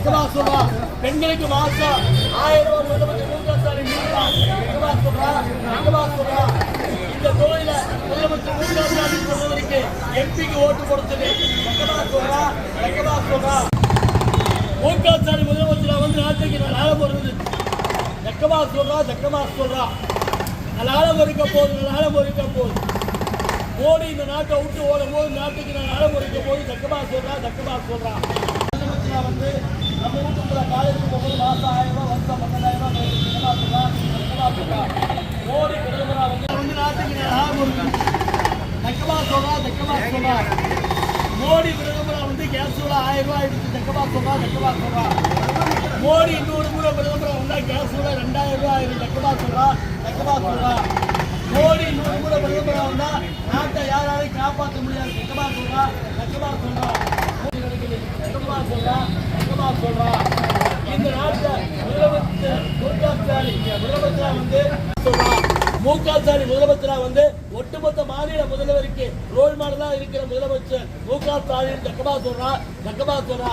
பெண்களுக்கு மாசம் ஆயிரம் ரூபாய் முதலமைச்சர் மு க ஸ்டாலின் நீட்டா. எங்கம்மா சொல்றா? எங்கம்மா இந்த தொழில முதலமைச்சர் மு க ஸ்டாலின் சொன்னதற்கு எம்பிக்கு ஓட்டு கொடுத்தது எங்கம்மா சொல்றா? எங்கம்மா சொல்றா? மு க ஸ்டாலின் முதலமைச்சர் வந்து நாட்டுக்கு நான் ஆள போறது ஜக்கமா சொல்றா ஜக்கமா சொல்றா நான் இருக்க போகுது நான் இருக்க போகுது மோடி இந்த நாட்டை விட்டு ஓடும் போது நாட்டுக்கு நான் அலமுறைக்க போது ஜக்கமா சொல்றா ஜக்கமா சொல்றா முதலமைச்சரா வந்து நம்ம வீட்டுக்குள்ள காலேஜுக்கு போகும்போது மாசம் ஆயிரம் ரூபாய் வருஷம் பன்னெண்டாயிரம் ரூபாய் ஜக்கமா சொல்றா ஜக்கமா சொல்றா மோடி பிரதமரா வந்து வந்து நாட்டுக்கு நான் அலமுறைக்க ஜக்கமா சொல்றா ஜக்கமா சொல்றா மோடி வந்து கேஸ் ஆயிரம் ரூபாய் ஆயிடுச்சு தக்கமா சொல்றா தக்கமா சொல்றா மோடி இன்னொரு முறை பிரதமரா வந்தா கேஸ் விலை ரெண்டாயிரம் ரூபாய் ஆயிரம் தக்கமா சொல்றா தக்கமா சொல்றா மோடி இன்னொரு முறை பிரதமரா வந்தா நாட்டை யாராலையும் காப்பாற்ற முடியாது தக்கமா சொல்றா தக்கமா சொல்றா தக்கமா சொல்றா சொல்றான். சொல்றா இந்த நாட்டில் முதலமைச்சர் மு க ஸ்டாலின் முதலமைச்சரா வந்து சொல்றா மு க ஸ்டாலின் முதலமைச்சரா வந்து ஒட்டுமொத்த மாநில முதல்வருக்கு ரோல் மாடலா இருக்கிற முதலமைச்சர் மு க ஸ்டாலின் ஜக்கமா சொல்றா ஜக்கமா சொல்றா.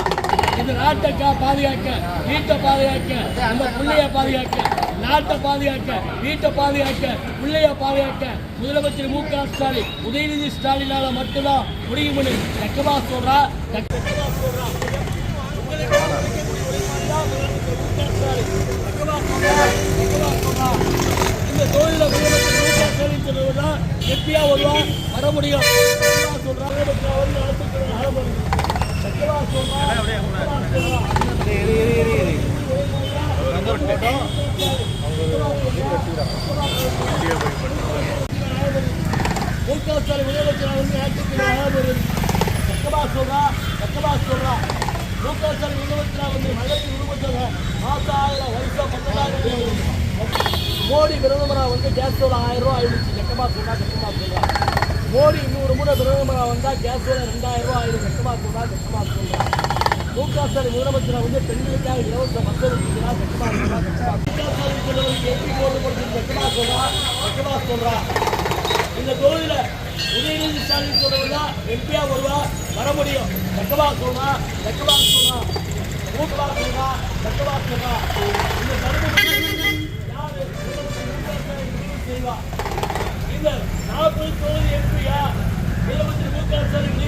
இந்த நாட்டை பாதுகாக்க வீட்டை பாதுகாக்க அந்த பிள்ளைய பாதுகாக்க நாட்டை பாதுகாக்க வீட்டை பாதுகாக்க பிள்ளைய பாதுகாக்க முதலமைச்சர் மு க ஸ்டாலின் உதயநிதி ஸ்டாலினால மட்டும்தான் முடியும் ஜக்கமா சொல்றா ஜக்கமா சொல்றா உங்களுக்கு கிடைக்கக்கூடிய ஒரு மாநிலம் முதலமைச்சர் மு க ஸ்டாலின். ஜக்கமா சொல்றா ஜக்கமா சொல்றா இந்த தொழில முதலமைச்சர் மு க ஸ்டாலின் சொன்னதுன்னா எப்படியா வருவா? வர முடியும். சத்தியமா சொல்றா. முதலமைச்சர் வந்து நடத்துக்கிற நடைமுறை சத்தியமா சொல்றா. சத்தியமா சொல்றா மு க ஸ்டாலின் முதலமைச்சர் வந்து நாட்டுக்கு நடைமுறை சக்கமா சொல்றா. சக்கமா சொல்றா. மு க முதலமைச்சர் வந்து மகளிர் குடும்பத்தொகை மாசம் ஆயிரம் வருஷம் பன்னெண்டாயிரம் மோடி பிரதமரா வந்து கேஸ் விலை ஆயிரம் ரூபா ஆயிடுச்சு. சக்கமா சொல்றா சக்கமா சொல்றா. மோடி இன்னொரு முறை பிரதமரா வந்தா கேஸ் விலை ரெண்டாயிரம் ரூபா ஆயிரம் சக்கமா சொல்றா சக்கமா சொல்றா. மு க ஸ்டாலின் முதலமைச்சரா வந்து பெண்களுக்காக இலவச மக்கள் இருக்கிறா சக்கமா சொல்றா சக்கமா மு க ஸ்டாலின் சொல்றவங்களுக்கு எப்படி ஓட்டு கொடுத்து சக்கமா சொல்றா சக்கமா சொல்றா. இந்த தொகுதியில உதயநிதி ஸ்டாலின் சொல்றவங்க எம்பியா வருவா வர முடியும். தக்கவா சொல்றா தக்கவா சொல்றா மூக்கவா சொல்றா சொல்றா இந்த நாற்பது தொகுதி எம்பியா முதலமைச்சர் மு க ஸ்டாலின்